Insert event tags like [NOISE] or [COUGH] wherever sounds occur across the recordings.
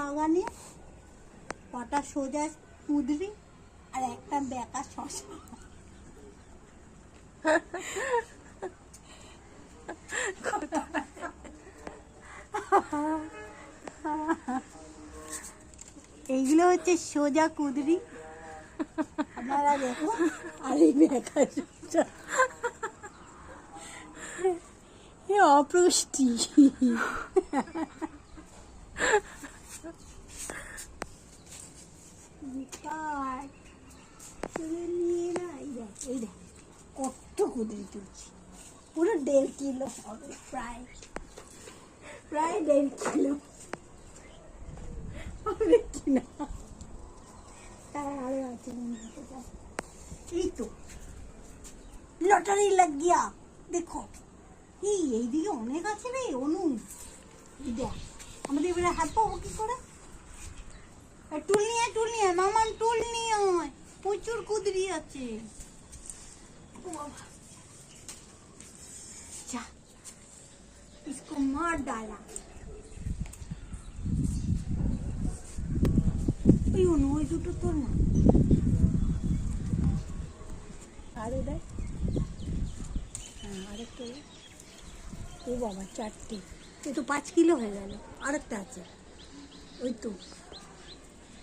বাগানে কটা সোজা কুদরি আর একটা বেকা শশা। এইগুলো হচ্ছে সোজা কুদরি। আপনারা দেখুন, আর এই বেকা অপুষ্টি। না কত কুদরি তুলছি পুরো দেড় কিলো হবে প্রায় প্রায় দেড় কিলো হবে কিনা মনে হয়। এই তো লটারি লাগ গিয়া দেখো এই এইদিকে অনেক আছে অনু এই দেখ আমাদের এবারে হাত পাবো কি করে টুল নিয়ে আয়, টুল নিয়ে আয়, মামান টুল নিয়ে আয়। প্রচুর কুদরি আছে ও বাবা। যা इसको मार डाला ওই অনু ওই দুটো তোর না আরে দেখ হ্যাঁ আরেকটা ওই। ও বাবা চারটে এ তো পাঁচ কিলো হয়ে গেল আরেকটা আছে ওই তো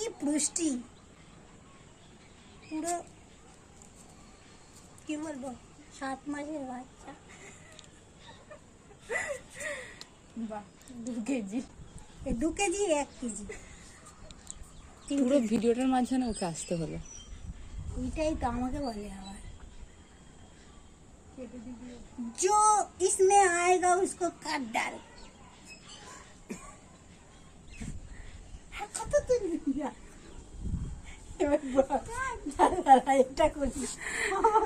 কি পুষ্টি পুরো কি বলবো সাত মাসের বাচ্চা বাহ দু কেজি এ দু কেজি এক কেজি তিন পুরো কেজি ভিডিওটার মাঝখানে ওকে আসতে হলো ওইটাই তো আমাকে বলে আবার जो इसमें आएगा उसको काट डाल কত তুই দাঁড়া, এটা করি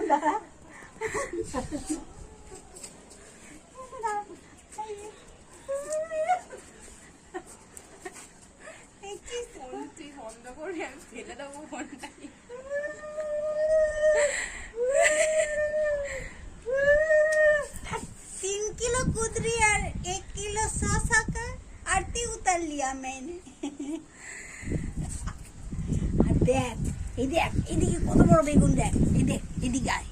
দাঁড়া। তুই বন্ধ করে আমি ফেলে দেবো ফোনটাকে आरती उतार लिया मैंने [LAUGHS] আর দেখ এই দেখ এদিকে কত বড় বেগুন দেখ এই দেখ এদিকে আয়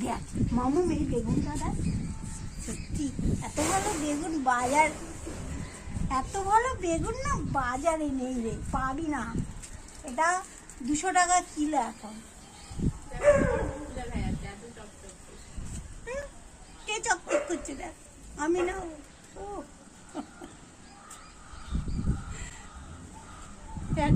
দেখ মামু মেরি বেগুন দাদা সত্যি এত ভালো বেগুন বাজার এত ভালো বেগুন না বাজারে নেই রে পাবি না এটা দুশো টাকা কিলো এখন হুম, কে চকচক করছে দেখ আমি না ও that